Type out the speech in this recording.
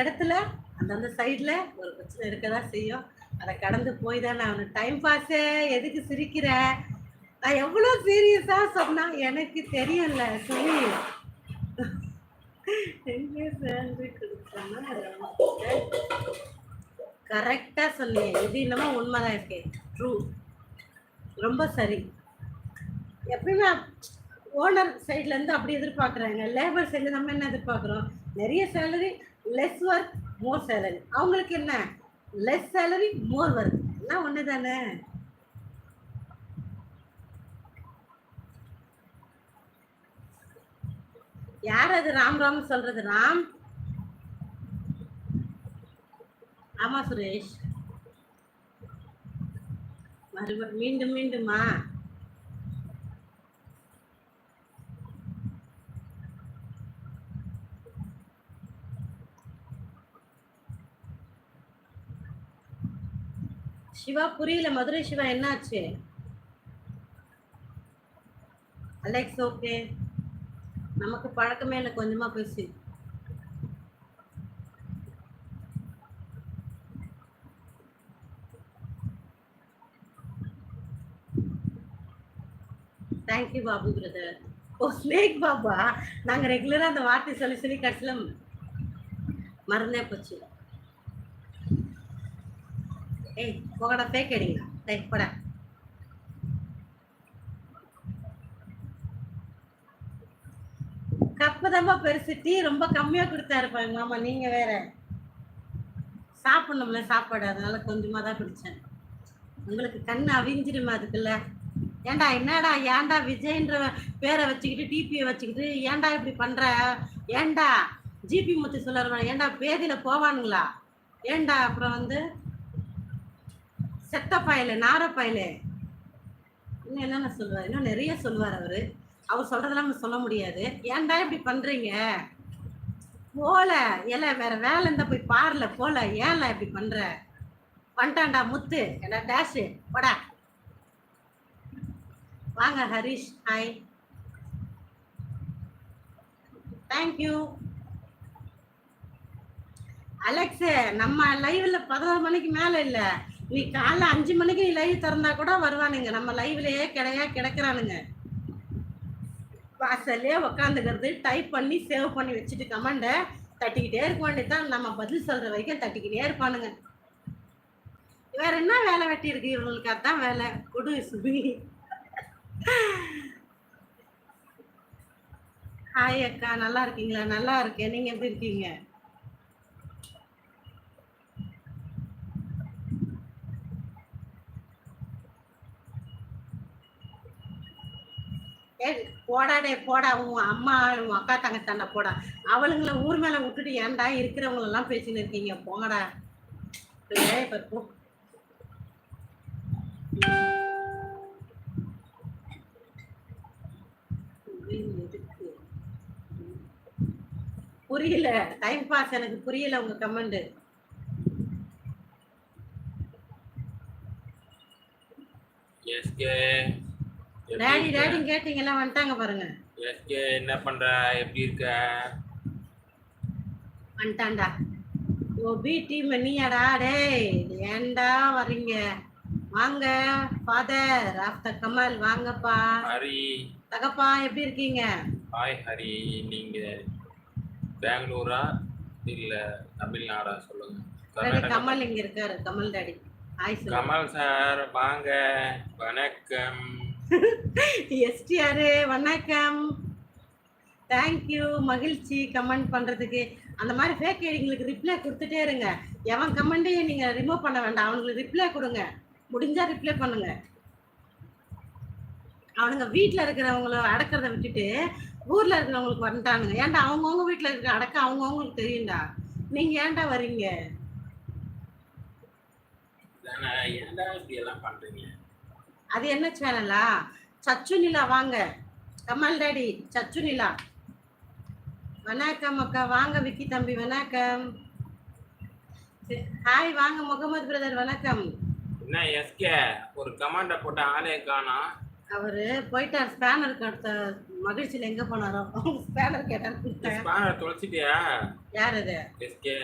இடத்துல அந்தந்த சைடில் ஒரு பிரச்சனை இருக்க தான் செய்யும். அதை கடந்து போய் தான் நான் டைம் பாஸே எதுக்கு சிரிக்கிற? நான் எவ்வளோ சீரியஸாக சொன்னா எனக்கு தெரியல சொல்லி எங்கே சேலரி கொடுத்தோன்னா கரெக்டாக சொன்னீங்க இது என்னமோ உண்மைதான் இருக்கேன் ட்ரூ ரொம்ப சரி. எப்பயுமே ஓனர் சைட்லேருந்து அப்படி எதிர்பார்க்குறாங்க. லேபர் சைடில் நம்ம என்ன எதிர்பார்க்குறோம்? நிறைய salary less work more salary அவங்களுக்கு என்ன? லெஸ் சேலரி மோர் ஒர்க் எல்லாம் ஒன்று தானே யார் அது? ராம் ராம் சொல்றது. ராம்? ஆமா சுரேஷ். மறுபடியும் மீண்டும் மீண்டுமா? சிவா புரியல. மதுரை சிவா என்னாச்சு? Alex okay. நமக்கு பழக்கமே இல்லை. கொஞ்சமா பேசி. தேங்க்யூ பாபு பிரதர் ஓ ஸ்னேக் பாபா. நாங்கள் ரெகுலராக அந்த வார்த்தை சொல்லி சொல்லி கடைசியில் மறந்தே போச்சு. ஏய் உங்களோட ஃபேக் அடிங்களா டேய் போட. கப்பு தான்ப்பா பெருசு. டீ ரொம்ப கம்மியாக கொடுத்தாருப்பா எங்கள் மாமா நீங்கள் வேற. சாப்பிடணும்ல சாப்பாடு அதனால கொஞ்சமாக தான் குடித்தேன் உங்களுக்கு கண் அவிஞ்சிருமா அதுக்குள்ள? ஏன்டா என்னடா ஏன்டா விஜய்ன்ற பேரை வச்சுக்கிட்டு டிபியை வச்சுக்கிட்டு ஏன்டா இப்படி பண்ணுற ஏன்டா ஜிபி முத்து சொல்லுறவன் ஏன்டா பேதியில் போவானுங்களா? ஏன்டா அப்புறம் வந்து செத்த பயலு நார பயலு. இன்னும் என்னென்ன சொல்லுவார்? இன்னும் நிறைய சொல்லுவார் அவர். அவர் சொல்றதெல்லாம் சொல்ல முடியாது. ஏன்டா இப்படி பண்றீங்க? போல. ஏல வேற வேலை இருந்தா போய் பாருல போல. ஏன்ல இப்படி பண்ற? வந்துட்டான்டா முத்து. என்ன டேஷு போடா. வாங்க ஹரிஷ். ஹாய் தேங்க்யூ அலெக்ஸு நம்ம லைவ்ல பதினோரு மணிக்கு மேலே இல்லை. நீ காலைல அஞ்சு மணிக்கு நீ லைவ் திறந்தா கூட வருவானுங்க. நம்ம லைவ்லயே கிடையா கிடைக்கிறானுங்க. வாசல்லே உக்காந்துக்கிறது டைப் பண்ணி சேவ் பண்ணி வச்சுட்டு கமெண்ட தட்டிக்கிட்டே இருக்க வேண்டியதுதான். நம்ம பதில் சொல்ற வரைக்கும் தட்டிக்கிட்டே இருப்பானுங்க. வேற என்ன வேலை வெட்டி இருக்கு? இவங்களுக்கு அதான் வேலை. கொடு சுபி. ஹாய் அக்கா நல்லா இருக்கீங்களா? நல்லா இருக்கேன். நீங்க எப்படி இருக்கீங்க? ஏ போடாடே போடா. உன் அம்மா உன் அக்கா தங்க தண்டை போடா. அவளுங்கள ஊர் மேல விட்டுட்டு ஏன்டா இருக்கிறவங்களெல்லாம் பேசின்னு இருக்கீங்க? போங்கடா. இப்போ புரியல. டைம் பாஸ் எனக்கு புரியல உங்க கமெண்ட் எஸ்கே டேடி டேடி கேட்டீங்களா வந்துட்டாங்க பாருங்க. என்ன பண்ற? எப்படி இருக்க? வந்துட்டான்டா. ஓ பி டீம் நீயாடா? டேய் ஏன்டா வர்றீங்க? வாங்க ஃபாதர் ஆஃப்டர் கமல் வாங்கப்பா. ஹரி. தகப்பா எப்படி இருக்கீங்க? ஹாய் ஹரி. நீங்க பெங்களூரா? இல்ல தமிழ்நாடா சொல்லுங்க. கமல் இங்க இருக்காரு. Kamal daddy hi Kamal sir வாங்க. வணக்கம். எஸ்டிஆர் வணக்கம் தேங்க்யூ மகிழ்ச்சி கமெண்ட் பண்ணுறதுக்கு அந்த மாதிரி ஃபேக் ஐடிங்களுக்கு ரிப்ளை கொடுத்துட்டே இருங்க. எவன் கமெண்ட்டையும் நீங்கள் ரிமூவ் பண்ண வேண்டாம். அவனுங்களுக்கு ரிப்ளை கொடுங்க. முடிஞ்சால் ரிப்ளை பண்ணுங்க. அவனுங்க வீட்டில் இருக்கிறவங்கள அடக்கிறத விட்டுட்டு ஊரில் இருக்கிறவங்களுக்கு வந்துட்டானுங்க. ஏன்டா அவங்கவுங்க வீட்டில் இருக்கிற அடக்க அவங்கவுங்களுக்கு தெரியும்டா. நீங்கள் ஏன்டா வர்றீங்க? ஏன்டா இப்படி எல்லாம் பண்ணுறீங்க அது என்ன சேனலா? சச்சு நிலா வாங்க. கமல் டாடி சச்சு நிலா. வணக்கம் அக்கா. வாங்க விக்கி தம்பி வணக்கம். ஹாய் வாங்க. முகமது பிரதர் வணக்கம். என்ன எஸ்கே? ஒரு கமாண்ட போட்ட ஆளே காணோம் அவரு போயிட்டார். ஸ்பேனர் அடுத்த மகிழ்ச்சியில் எங்க போனாரோ? ஸ்பேனர் கேட்டார். ஸ்பானர் தொலைச்சிட்டியா? யார் அது? எஸ்கே.